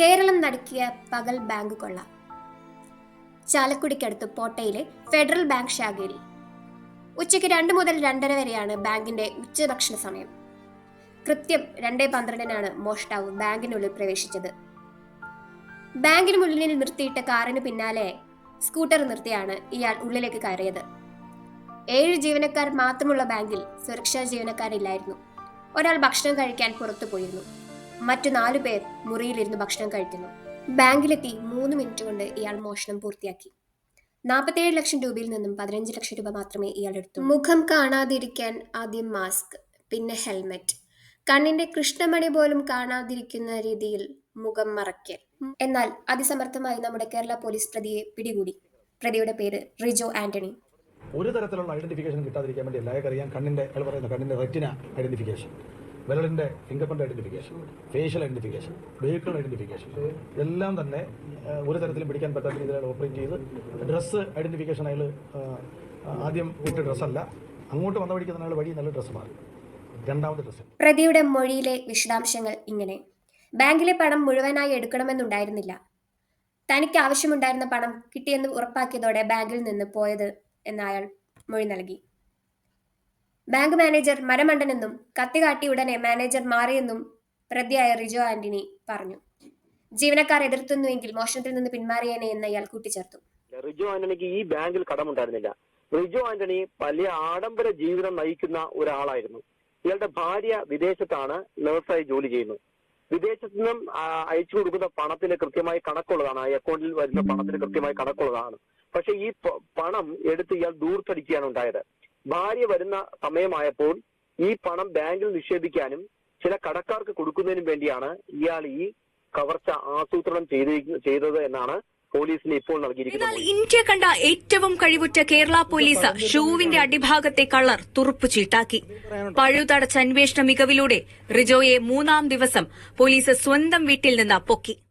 കേരളം നടക്കിയ പകൽ ബാങ്ക് കൊള്ള. ചാലക്കുടിക്കടുത്ത് പോട്ടയിലെ federal bank ശാഖയിൽ. ഉച്ചയ്ക്ക് രണ്ട് മുതൽ രണ്ടര വരെയാണ് ബാങ്കിന്റെ ഉച്ചഭക്ഷണ സമയം. കൃത്യം രണ്ടേ പന്ത്രണ്ടിനാണ് മോഷ്ടാവ് ബാങ്കിനുള്ളിൽ പ്രവേശിച്ചത്. ബാങ്കിന് മുന്നിൽ നിർത്തിയിട്ട കാറിന് പിന്നാലെ സ്കൂട്ടർ നിർത്തിയാണ് ഇയാൾ ഉള്ളിലേക്ക് കയറിയത്. ഏഴ് ജീവനക്കാർ മാത്രമുള്ള ബാങ്കിൽ സുരക്ഷാ ജീവനക്കാരില്ലായിരുന്നു. ഒരാൾ ഭക്ഷണം കഴിക്കാൻ പുറത്തു പോയിരുന്നു. മറ്റു നാലു പേർ മുറിയിലിരുന്ന് ഭക്ഷണം കഴിക്കുന്നു. ബാങ്കിലെത്തി മൂന്ന് മിനിറ്റ് കൊണ്ട് ഇയാൾ മോഷണം പൂർത്തിയാക്കി. നാൽപ്പത്തേഴ് ലക്ഷം രൂപയിൽ നിന്നും പതിനഞ്ച് ലക്ഷം രൂപ മാത്രമേ ഇയാൾ എടുത്തു. മുഖം കാണാതിരിക്കാൻ ആദ്യം മാസ്ക് പിന്നെ ഹെൽമെറ്റ്. കണ്ണിന്റെ കൃഷ്ണമണി പോലും കാണാതിരിക്കുന്ന രീതിയിൽ മുഖം മറയ്ക്കൽ. എന്നാൽ അതിസമർത്ഥമായി നമ്മുടെ കേരള പോലീസ് പ്രതിയെ പിടികൂടി. പ്രതിയുടെ പേര് റിജോ ആന്റണി. ഒരു തരത്തിലുള്ള ഐഡന്റിഫിക്കേഷൻ കിട്ടാതിരിക്കാൻ വേണ്ടി എല്ലാവർക്കും അറിയാം കണ്ണിന്റെ പറയുന്ന കണ്ണിന്റെ റെറ്റിന ഐഡന്റിഫിക്കേഷൻ. വിരലിന്റെ fingerprint identification facial identification vehicle identification എല്ലാം തന്നെ ഒരു തരത്തിലും പിടിക്കാൻ പറ്റാത്ത രീതിയിൽ ഓപ്പറേറ്റ് ചെയ്ത് ഡ്രസ്സ് ഐഡന്റിഫിക്കേഷൻ അയാൾ ആദ്യം ഇട്ട ഡ്രസ്സല്ല അങ്ങോട്ട് വന്ന വഴിക്ക് തന്നെ വഴി നല്ല ഡ്രസ്സ് മാറി. രണ്ടാമത്തെ ഡ്രസ്സ് പ്രതിയുടെ മൊഴിയിലെ വിശദാംശങ്ങൾ ഇങ്ങനെ. ബാങ്കിലെ പണം മുഴുവനായി എടുക്കണമെന്നുണ്ടായിരുന്നില്ല. തനിക്ക് ആവശ്യമുണ്ടായിരുന്ന പണം കിട്ടിയെന്ന് ഉറപ്പാക്കിയതോടെ ബാങ്കിൽ നിന്ന് പോയത് എന്നയാൾ മൊഴി നൽകി. ബാങ്ക് മാനേജർ മരമണ്ടനെന്നും കത്തി കാട്ടി ഉടനെ മാനേജർ മാറിയെന്നും പ്രതിയായ റിജോ ആന്റണി പറഞ്ഞു. ജീവനക്കാർ എതിർത്തുന്നുവെങ്കിൽ മോഷണത്തിൽ നിന്ന് പിന്മാറിയേനെ എന്ന് അയാൾ കൂട്ടിച്ചേർത്തു. റിജോ ആന്റണിക്ക് ഈ ബാങ്കിൽ കടമുണ്ടായിരുന്നില്ല. റിജോ ആന്റണി വലിയ ആഡംബര ജീവിതം നയിക്കുന്ന ഒരാളായിരുന്നു. ഇയാളുടെ ഭാര്യ വിദേശത്താണ് നഴ്സായി ജോലി ചെയ്യുന്നു. വിദേശത്തു നിന്നും അയച്ചു കൊടുക്കുന്ന പണത്തിന് കൃത്യമായി കണക്കുള്ളതാണ്. ആ അക്കൗണ്ടിൽ വരുന്ന പണത്തിന് കൃത്യമായി കണക്കുള്ളതാണ്. പക്ഷെ ഈ പണം എടുത്ത് ഇയാൾ ദൂർത്തടിക്കുകയാണ് ഉണ്ടായത്. ഭാര്യ വരുന്ന സമയമായപ്പോൾ ഈ പണം ബാങ്കിൽ നിക്ഷേപിക്കാനും ചില കടക്കാർക്ക് കൊടുക്കുന്നതിനും വേണ്ടിയാണ് ഇയാൾ ഈ കവർച്ച ആസൂത്രണം ചെയ്തി- ചെയ്തത് എന്നാണ് പോലീസിന് ഇപ്പോൾ നൽകിയിരിക്കുന്നത്. ഇന്ത്യ കണ്ട ഏറ്റവും കഴിവുറ്റ കേരള പോലീസ് ഷൂവിന്റെ അടിഭാഗത്തെ കളർ തുറുപ്പു ചീട്ടാക്കി. പഴുതടച്ച അന്വേഷണ മികവിലൂടെ റിജോയെ മൂന്നാം ദിവസം പോലീസ് സ്വന്തം വീട്ടിൽ നിന്ന് പൊക്കി.